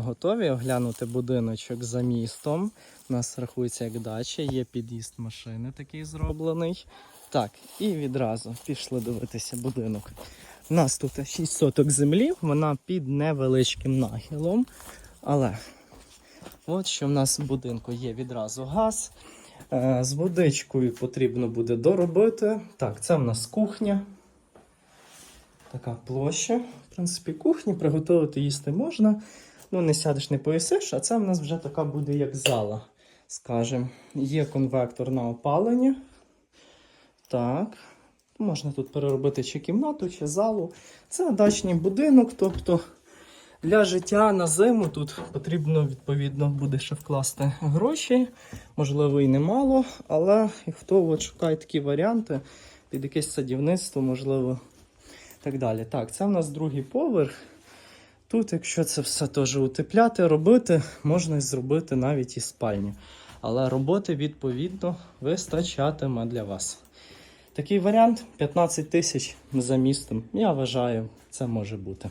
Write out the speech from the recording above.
Готові оглянути будиночок за містом. У нас рахується як дача, є під'їзд машини такий зроблений. Так, і відразу пішли дивитися будинок. У нас тут 6 соток землі, вона під невеличким нахилом. Але от що в нас в будинку є відразу газ. Е, З водичкою потрібно буде доробити. Так, це в нас кухня. Така площа. В принципі, кухні приготувати їсти можна. Ну, не сядеш, не поїсиш, а це в нас вже така буде як зала, скажем. Є конвектор на опалення. Так. Можна тут переробити чи кімнату, чи залу. Це дачний будинок, тобто для життя на зиму тут потрібно, відповідно, буде ще вкласти гроші. Можливо, і немало, але хто от шукає такі варіанти під якесь садівництво, можливо, так далі. Так, це в нас другий поверх. Тут, якщо це все теж утепляти, робити, можна зробити навіть і спальню. Але роботи, відповідно, вистачатиме для вас. Такий варіант 15 тисяч за містом. Я вважаю, це може бути.